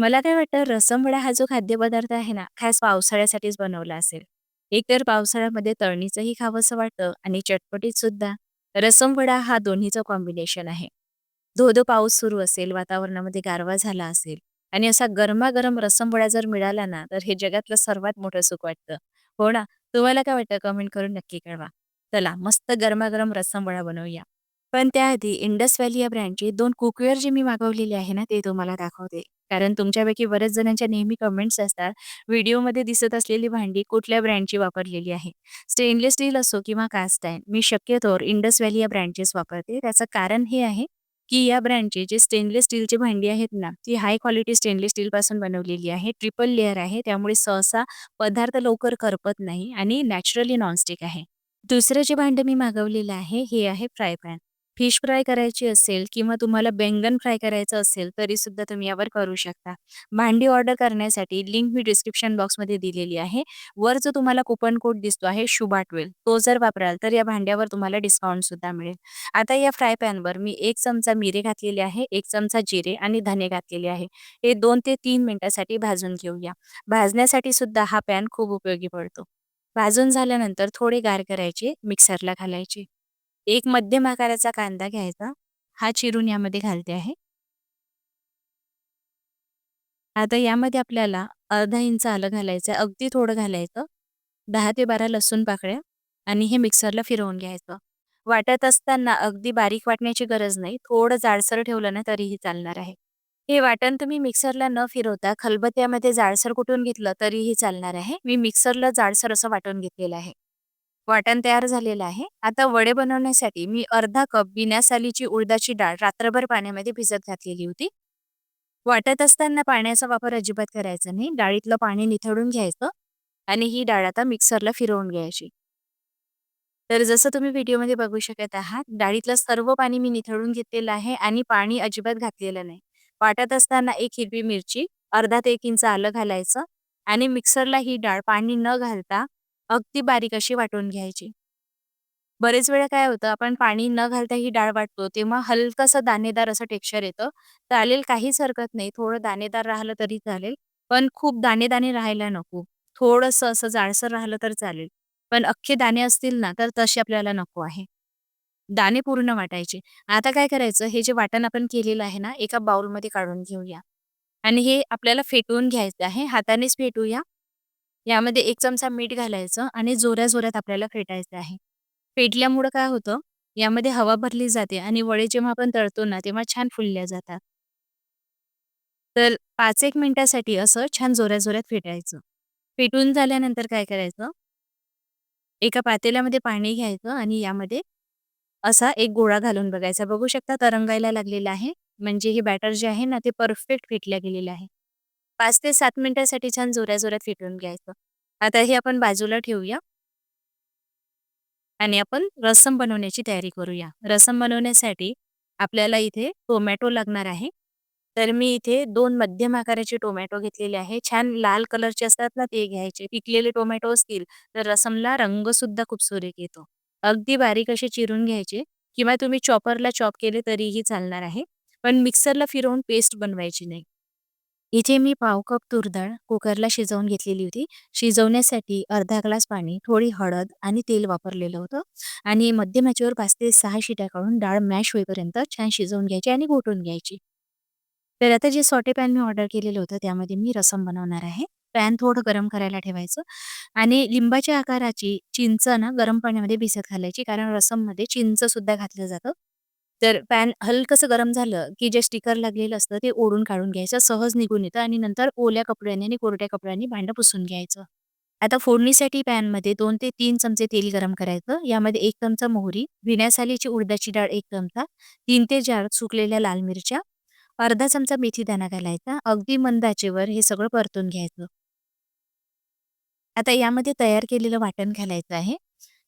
मला काय वाटतं रसमवडा हा जो खाद्यपदार्थ आहे ना, खास पावसाळ्यासाठीच बनवला असेल. एकतर पावसाळ्यामध्ये तळणीचंही खावंसं वाटतं आणि चटपटीत सुद्धा. रसमवडा हा दोन्हीचं कॉम्बिनेशन आहे. धो-धो पाऊस सुरू असेल, वातावरणामध्ये गारवा झाला असेल आणि असा गरमागरम रसमवडा जर मिळाला ना, तर हे जगातलं सर्वात मोठं सुख वाटतं. हो ना? तुम्हाला काय वाटतं? कमेंट करून नक्की कळवा. चला मस्त गरमागरम रसमवडा बनवूया. पण त्याआधी इंडस व्हॅली या ब्रँडचे 2 कुकवेअर जे मी मागवलेले आहे ना, ते तुम्हाला दाखवते. कारण तुमच्यापैकी बऱ्याच जणांच्या नेहमी कमेंट्स असतात, व्हिडिओमध्ये दिसत असलेली भांडी कुठल्या ब्रँडची वापरलेली आहे. स्टेनलेस स्टील असो किंवा कास्ट आयर्न, मी शक्यतोवर इंडस व्हॅली या ब्रँडचेच वापरते. त्याचं कारण हे आहे, की या ब्रँडचे जे स्टेनलेस स्टीलची भांडी आहेत ना, ती हाय क्वालिटी स्टेनलेस स्टीलपासून बनवलेली आहे. ट्रिपल लेयर आहे. त्यामुळे सहसा पदार्थ लवकर करपत नाही आणि नॅचरली नॉनस्टिक आहे. दुसरं जे भांडं मी मागवलेलं आहे, हे आहे फ्राय पॅन. फिश फ्राय करायची असेल किंवा तुम्हाला बैंगन फ्राय करायचं असेल, तरीसुद्धा तुम्ही यावर करू शकता. भांडी ऑर्डर करण्यासाठी लिंक मी डिस्क्रिप्शन बॉक्समध्ये दिलेली आहे. वर जो तुम्हाला कुपन कोड दिसतो आहे शुभा 12 तो जर वापराल, तर या भांड्यावर तुम्हाला डिस्काउंटसुद्धा मिळेल. आता या फ्राय पॅनवर मी 1 चमचा मिरे घातलेले आहे, 1 चमचा जिरे आणि धने घातलेले आहे. हे 2 ते 3 मिनिटासाठी भाजून घेऊया. भाजण्यासाठी सुद्धा हा पॅन खूप उपयोगी पडतो. भाजून झाल्यानंतर थोडे गार करायचे, मिक्सरला घालायचे. एक मध्यम आकाराचा कांदा घ्यायचा, हा चिरून यामध्ये घालते आहे. आता यामध्ये आपल्याला अर्धा इंच आलं घालायचं आहे, अगदी थोडं घालायचं. 10 ते 12 लसूण पाकळ्या आणि हे मिक्सरला फिरवून घ्यायचं. वाटत असताना अगदी बारीक वाटण्याची गरज नाही, थोडं जाडसर ठेवलं ना तरीही चालणार आहे. हे वाटण तुम्ही मिक्सरला न फिरवता खलबत्त्यामध्ये जाडसर कुटून घेतलं तरीही चालणार आहे. मी मिक्सरला जाडसर असं वाटून घेतलेलं आहे. वाटण तयार झालेलं आहे. आता वडे बनवण्यासाठी मी अर्धा कप बिना सालीची उडदाची डाळ रात्रभर पाण्यामध्ये भिजत घातलेली होती. वाटत असताना पाण्याचा वापर अजिबात करायचा नाही. डाळीतलं पाणी निथळून घ्यायचं आणि ही डाळ आता मिक्सरला फिरवून घ्यायची. तर जसं तुम्ही व्हिडिओमध्ये बघू शकत आहात, डाळीतलं सर्व पाणी मी निथळून घेतलेलं आहे आणि पाणी अजिबात घातलेलं नाही. वाटत असताना एक हिरवी मिरची, अर्धा ते एक इंच आलं घालायचं आणि मिक्सरला ही डाळ पाणी न घालता अगदी बारीक अशी वाटून घ्यायची. बरेच वेळा काय होतं, आपण पाणी न घालता ही डाळ वाटतो, तेव्हा हलकसं दाणेदार असं टेक्स्चर येतं. चालेल, काहीच हरकत नाही. थोडं दाणेदार राहिलं तरी चालेल, पण खूप दाणे-दाणे राहायला नको. थोडंसं असं जाडसर राहिलं तर चालेल. पण अख्खे दाणे असतील ना, तर तसे आपल्याला नको आहे. दाणे पूर्ण वाटायचे. आता काय करायचं, हे जे वाटण आपण केलेलं आहे ना, एका बाउलमध्ये काढून घेऊया आणि हे आपल्याला फेटवून घ्यायचं आहे. हातानेच फेटूया. यामध्ये 1 चमचा मीठ घालायचं आणि जोऱ्या-जोऱ्यात आपल्याला फेटायचं आहे. फेटल्यामुळं काय होतं, यामध्ये हवा भरली जाते आणि वडे जेव्हा आपण तळतो ना, तेव्हा छान फुलल्या जातात. तर 5 एक मिनिटासाठी असं छान जोऱ्या-जोऱ्यात फेटायचं. फेटून झाल्यानंतर काय करायचं एका पातेल्यामध्ये पाणी घ्यायचं आणि यामध्ये असा एक गोळा घालून बघायचा. बघू शकता तरंगायला लागलेला आहे. म्हणजे हे बॅटर जे आहे ना, ते परफेक्ट फेटल्या गेलेलं आहे. पाच ते सात मिनिटासाठी छान जोऱ्या-जोऱ्यात फेटून घ्यायचं. आता हे आपण बाजूला ठेवूया. आणि आपण रसम बनवण्याची तयारी करूया. रसम बनवण्यासाठी आपल्याला इथे टोमॅटो लागणार आहे. तर मी इथे दोन मध्यम आकाराचे टोमॅटो घेतलेले आहे. छान लाल कलरचे असतात ना, ते घ्यायचे. पिकलेले टोमॅटो असतील, तर रसमला रंग सुद्धा खूप सुरेख येतो. अगदी बारीक असे चिरून घ्यायचे किंवा तुम्ही चॉपरला चॉप केले तरीही चालणार आहे. पण मिक्सरला फिरवून पेस्ट बनवायची नाही. इथे मी पाव कप तूर डाळ कुकरला शिजवून घेतलेली होती. शिजवण्यासाठी अर्धा ग्लास पाणी, थोडी हळद आणि तेल वापरलेलं होतं आणि मध्यम आचेवर 5 ते 6 शिट्या काढून डाळ मॅश होईपर्यंत छान शिजवून घ्यायची आणि घोटून घ्यायची. तर आता जे सॉटे पॅन मी ऑर्डर केलेलं होतं, त्यामध्ये मी रसम बनवणार आहे. पॅन थोडं गरम करायला ठेवायचं आणि लिंबाच्या आकाराची चिंच ना गरम पाण्यामध्ये भिजत घालायची, कारण रसममध्ये चिंचसुद्धा घातलं जातं. तर पॅन हलकसं गरम झालं, की जे स्टिकर लागलेलं असतं ते ओढून काढून घ्यायचं. सहज निघून येतं आणि नंतर ओल्या कपड्याने आणि कोरड्या कपड्यांनी भांडं पुसून घ्यायचं. आता फोडणीसाठी पॅनमध्ये 2 ते 3 चमचे तेल गरम करायचं. यामध्ये 1 चमचा मोहरी, विण्यासालीची उडदाची डाळ 1 चमचा, 3 ते 4 सुकलेल्या लाल मिरच्या, अर्धा चमचा मेथी दाणा घालायचा. अगदी मंद आचेवर हे सगळं परतून घ्यायचं. आता यामध्ये तयार केलेलं वाटण घालायचं आहे.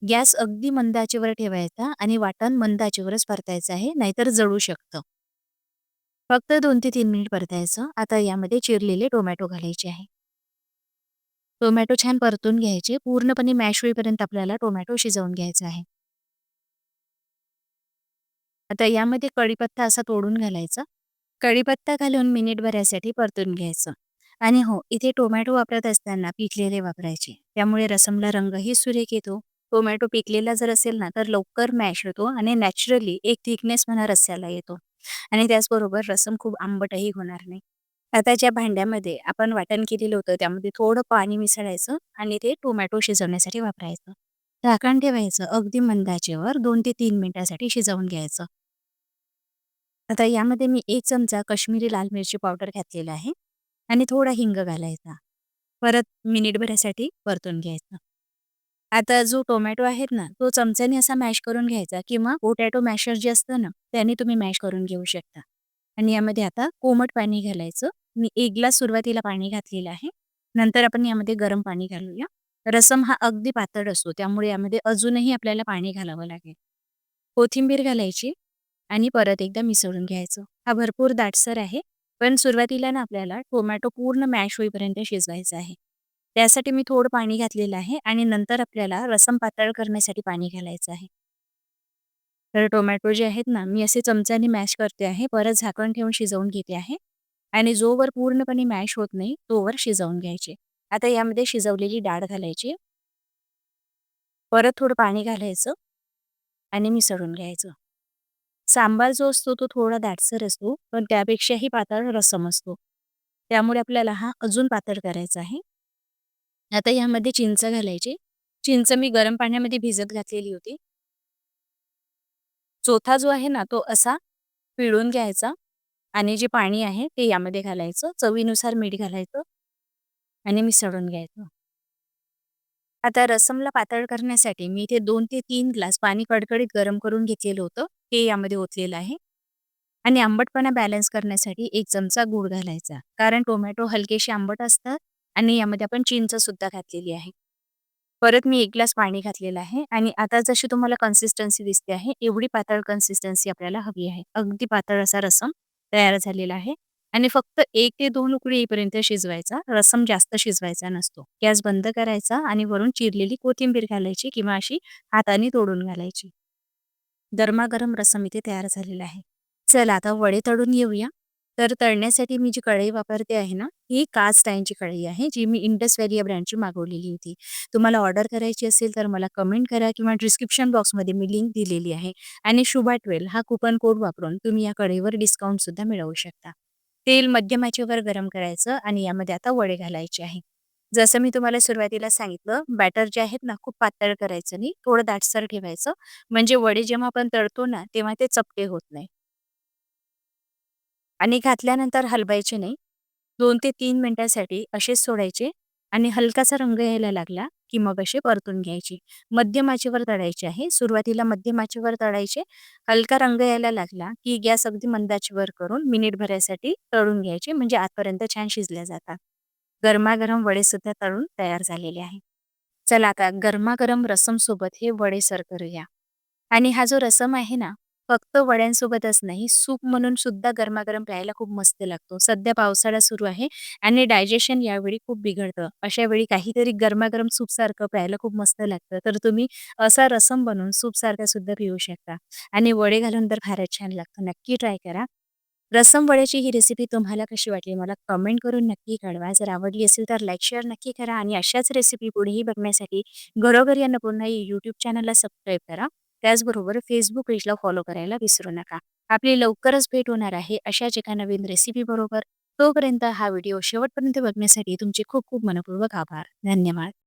गॅस अगदी मंद आचेवर ठेवायचा आणि वाटण मंद आचेवरच परतायचं आहे, नाहीतर जळू शकतं. फक्त 2 ते 3 मिनिट परतायचं. आता यामध्ये चिरलेले टोमॅटो घालायचे आहे. टोमॅटो छान परतून घ्यायचे. पूर्णपणे मॅश होईपर्यंत आपल्याला टोमॅटो शिजवून घ्यायचा आहे. आता यामध्ये कढीपत्ता असा तोडून घालायचा. कढीपत्ता घालून मिनिटभरासाठी परतून घ्यायचं आणि हो इथे टोमॅटो वापरत असताना पिकलेले वापरायचे त्यामुळे रसमला रंगही सुरेख येतो टोमॅटो पिकलेला जर असेल ना तर लवकर मॅश होतो आणि नॅचरली एक थिकनेस म्हणा रस्स्याला येतो आणि त्याचबरोबर रसम खूप आंबटही होणार नाही. आता ज्या भांड्यामध्ये आपण वाटण केलेलं होतं त्यामध्ये थोडं पाणी मिसळायचं आणि ते टोमॅटो शिजवण्यासाठी वापरायचं. झाकण ठेवायचं अगदी मंदाचेवर दोन ते तीन मिनिटासाठी शिजवून घ्यायचं. आता यामध्ये मी एक चमचा कश्मीरी लाल मिरची पावडर घातलेला आहे आणि थोडा हिंग घालायचा. परत मिनिटभरासाठी परतून घ्यायचं. आता जो टोमॅटो आहेत ना तो चमच्याने असा मॅश करून घ्यायचा किंवा पोटॅटो मॅशर जे असतं ना त्याने तुम्ही मॅश करून घेऊ शकता. आणि यामध्ये आता कोमट पाणी घालायचं. मी एक ग्लास सुरुवातीला पाणी घातलेलं आहे. नंतर आपण यामध्ये गरम पाणी घालूया. रसम हा अगदी पातळ असतो त्यामुळे यामध्ये अजूनही आपल्याला पाणी घालावं लागेल. कोथिंबीर घालायची आणि परत एकदा मिसळून घ्यायचं. हा भरपूर दाटसर आहे पण सुरुवातीला ना आपल्याला टोमॅटो पूर्ण मॅश होईपर्यंत शिजवायचा आहे. त्यासाठी मी थोडं पाणी घातलेलं आहे आणि नंतर आपल्याला रसम पातळ करण्यासाठी पाणी घालायचं आहे. तर टोमॅटो जे आहेत ना मी असे चमच्याने मॅश करते आहे. परत झाकण ठेवून शिजवून घेते आहे. आणि जोवर पूर्णपणे मॅश होत नाही तोवर शिजवून घ्यायचे. आता यामध्ये शिजवलेली डाळ घालायची. परत थोडं पाणी घालायचं आणि मिसळून घ्यायचं. सांबार जो असतो तो थोडा दाटसर असतो पण त्यापेक्षाही पातळ रसम असतो. त्यामुळे आपल्याला हा अजून पातळ करायचा आहे. आता यामध्ये चिंच घालायची. चिंच मी गरम पाण्यामध्ये भिजत घातलेली होती. चोथा जो आहे ना तो असा पिळून घ्यायचा आणि जे पाणी आहे ते यामध्ये घालायचं. चवीनुसार मीठ घालायचं आणि मिसळून घ्यायचं. आता रसमला पातळ करण्यासाठी मी इथे दोन ते तीन ग्लास पाणी कडकडीत गरम करून घेतलेलं होतं. ते यामध्ये ओतलेलं आहे. आणि आंबटपणा बॅलन्स करण्यासाठी एक चमचा गूळ घालायचा. कारण टोमॅटो हलकेशी आंबट असतात. आणि यामध्ये आपण चिंच सुद्धा घातलेली आहे. परत मी एक ग्लास पाणी घातलेलं आहे आणि आता जशी तुम्हाला कन्सिस्टन्सी दिसते आहे एवढी पातळ कन्सिस्टन्सी आपल्याला हवी आहे. अगदी पातळ असा रसम तयार झालेला आहे आणि फक्त एक ते दोन उकळी येईपर्यंत शिजवायचा. रसम जास्त शिजवायचा नसतो. गॅस बंद करायचा आणि वरून चिरलेली कोथिंबीर घालायची किंवा अशी हाताने तोडून घालायची. गरमागरम रसम इथे तयार झालेला आहे. चला आता वडे तळून येऊया तर तळण्यासाठी मी जी कढई वापरते आहे ना ही कास्ट आयनची कढई आहे जी मी इंडस व्हॅली या ब्रँडची मागवलेली होती. तुम्हाला ऑर्डर करायची असेल तर मला कमेंट करा किंवा डिस्क्रिप्शन बॉक्समध्ये मी लिंक दिलेली आहे आणि शुभा ट्वेल हा कुपन कोड वापरून तुम्ही या कढईवर डिस्काउंट सुद्धा मिळवू शकता. तेल मध्यम आचेवर गरम करायचं आणि यामध्ये आता वडे घालायचे आहे. जसं मी तुम्हाला सुरुवातीला सांगितलं बॅटर जे आहेत ना खूप पातळ करायचं नाही थोडं दाटसर ठेवायचं. म्हणजे वडे जेव्हा आपण तळतो ना तेव्हा ते चपटे होत नाही. आणि घातल्यानंतर हलवायचे नाही. दोन ते तीन मिनिटांसाठी असेच सोडायचे आणि हलकासा रंग यायला लागला की मग असे परतून घ्यायचे. मध्यमाचेवर तळायचे आहे. सुरुवातीला मध्यम आचेवर तळायचे. हलका रंग यायला लागला की गॅस अगदी मंदाचेवर करून मिनिट भरायसाठी तळून घ्यायचे म्हणजे आतपर्यंत छान शिजल्या जातात. गरमागरम वडे सुद्धा तळून तयार झालेले आहे. चला आता गरमागरम रसम सोबत हे वडे सर करूया. आणि हा जो रसम आहे ना फक्त वड्यांसोबतच नाही सूप म्हणून सुद्धा गरमागरम प्यायला खूप मस्त लागतो. सध्या पावसाळा सुरू आहे आणि डायजेशन यावेळी खूप बिघडतं. अशा वेळी काहीतरी गरमागरम सूप सारखं प्यायला खूप मस्त लागतं. तर तुम्ही असा रसम बनवून सूप सारखा सुद्धा पिऊ शकता आणि वडे घालून तर फारच छान लागतं. नक्की ट्राय करा. रसम वड्याची ही रेसिपी तुम्हाला कशी वाटली मला कमेंट करून नक्की कळवा. जर आवडली असेल तर लाईक शेअर नक्की करा आणि अशाच रेसिपी पुढेही बघण्यासाठी घरोघरी यांना पुन्हा यूट्यूब चॅनलला सबस्क्राईब करा. त्याचबरोबर फेसबुक पेजला फॉलो करायला विसरू नका. आपली लवकरच भेट होणार आहे अशाच एका नवीन रेसिपी बरोबर. तोपर्यंत हा व्हिडिओ शेवटपर्यंत बघण्यासाठी तुमचे खूप खूप मनपूर्वक आभार. धन्यवाद.